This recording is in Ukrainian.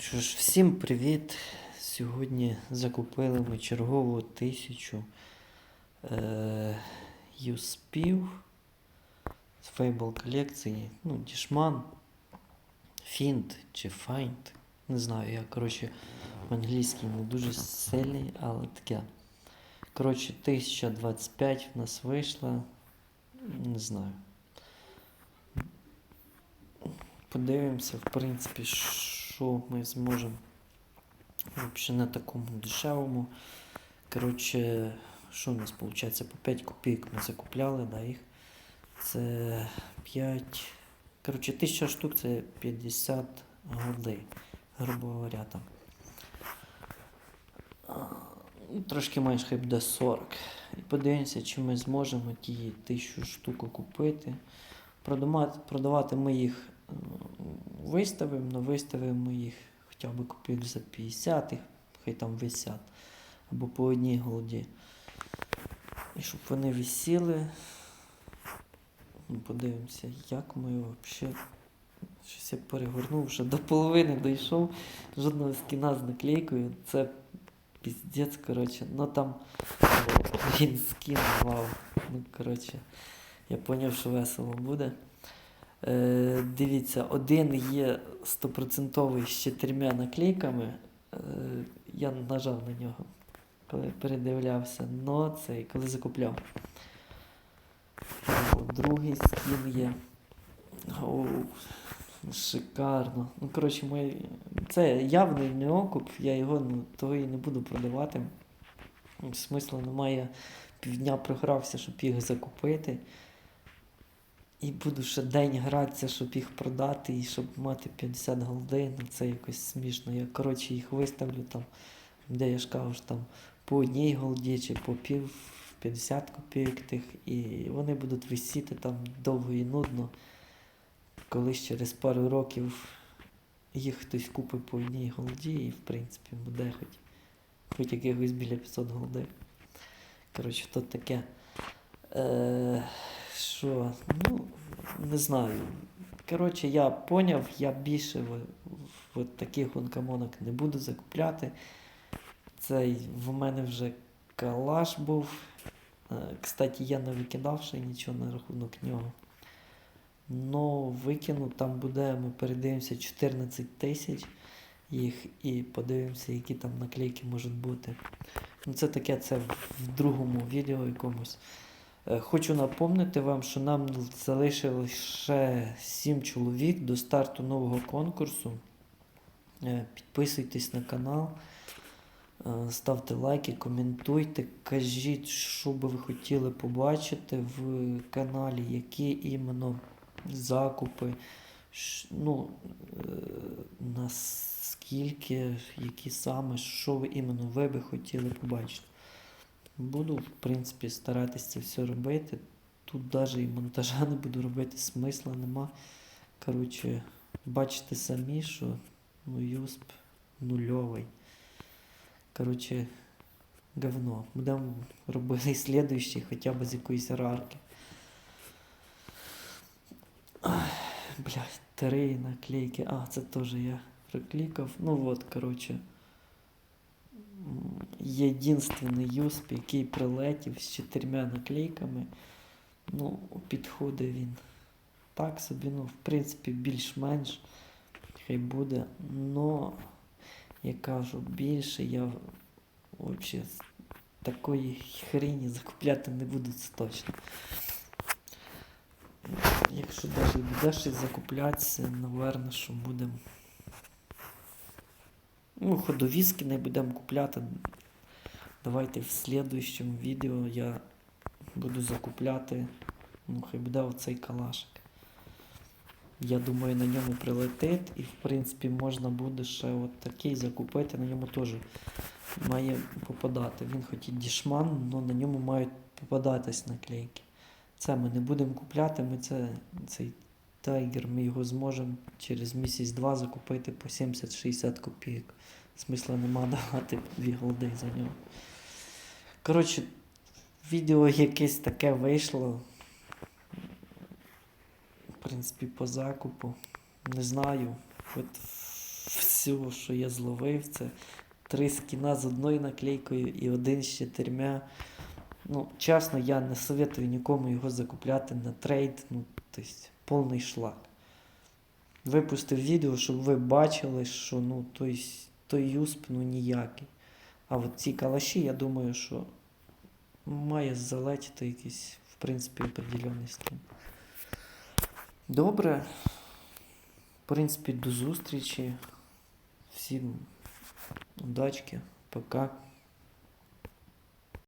Що ж, всім привіт! Сьогодні закупили ми чергову тисячу е, юспів з Fable колекції. Ну, Дішман, Фінт чи Файнт. Не знаю, я, коротше, в англійській не дуже сильний, але таке. Коротше, 1025 в нас вийшло. Не знаю. Подивимося, в принципі, що ми зможемо. Взагалі на такому дешевому. Коротше, що у нас виходить? По 5 копійок ми закупляли, да, їх. Це 5. Коротше, 1000 штук це 50 голди, грубо говоря, там. Ну, Трошки менше хай буде 40. І подивимося, чи ми зможемо ті 1000 штук купити. Продавати, ми їх виставимо, але виставимо їх хоча б купив за 50, їх, хай там висять. Або по одній голді. І щоб вони висіли. Ну, Подивимося, як ми взагалі. Щось я перегорнув, вже до половини дійшов. Жодного скіна з наклейкою. Це піздець, коротше. Ну там він скін вау. Ну, коротше, я зрозумів, що весело буде. Е, дивіться, один є стопроцентовий з чотирма наклейками. Е, я нажав на нього, коли передивлявся. Но цей, коли закупляв. Другий скін є. О, шикарно. Ну, коротше, мой... це явний не окуп, я його ну, того і не буду продавати. Смисла немає. Півдня програвся, щоб їх закупити. І буду ще день гратися, щоб їх продати і щоб мати 50 голди. Ну це якось смішно. Я коротше їх виставлю там, де я ж кажу, там по одній голді чи по пів 50 копійок тих, і вони будуть висіти там довго і нудно. Колись через пару років їх хтось купить по одній голді і в принципі буде хоч, хоч якихось біля 500 голди. Коротше, то таке. Е, що? Ну, не знаю. Коротше, я поняв, я більше в, в, таких онкамонок не буду закупляти. Цей в мене вже калаш був. Е, Кстати, я не викидав ще нічого на рахунок нього. Ну, викину, там буде, ми передивимося 14 тисяч їх і подивимося, які там наклейки можуть бути. Ну, це таке, це в другому відео якомусь. Е, Хочу напомнити вам, що нам залишилось ще 7 чоловік до старту нового конкурсу. Е, Підписуйтесь на канал, е, ставте лайки, коментуйте, кажіть, що би ви хотіли побачити в каналі, які іменно закупи, ну, наскільки, які саме, що ви іменно ви би хотіли побачити. Буду, в принципі, старатися це все робити. Тут навіть і монтажа не буду робити, смисла нема. Коротше, бачите самі, що ну, юсп нульовий. Коротше, говно. Будемо робити слідуючий, хоча б з якоїсь рарки. Ай, Блядь, три наклейки. А, це теж я проклікав. Ну от, коротше. Єдинственний юсп, який прилетів з чотирма наклейками. Ну, підходить він. Так собі, ну, в принципі, більш-менш хай буде. Но, я кажу, більше я взагалі такої хрені закупляти не буду, це точно. Якщо навіть буде щось закуплятися, напевно, що будемо. Ну, ходовізки не будемо купляти. Давайте в слідуючому відео я буду закупляти. Ну, хай буде оцей калашик. Я думаю, на ньому прилетить і в принципі можна буде ще от такий закупити, на ньому теж має попадати. Він хоч і дішман, але на ньому мають попадатись наклейки. Це ми не будемо купляти, ми це, цей тайгер, ми його зможемо через місяць-два закупити по 70-60 копійок. Смисла нема давати дві голди за нього. Коротше, відео якесь таке вийшло. В принципі, по закупу. Не знаю. От все що я зловив, це три скіна з одною наклейкою і один з чотирма. Ну, чесно, я не советую нікому його закупляти на трейд. Ну, тобто, повний шлак. Випустив відео, щоб ви бачили, що ну, той, той юсп ну, ніякий. А от ці калаші, я думаю, що має залетіти якийсь, в принципі, определений скін. Добре. В принципі, до зустрічі. Всім удачки. Пока.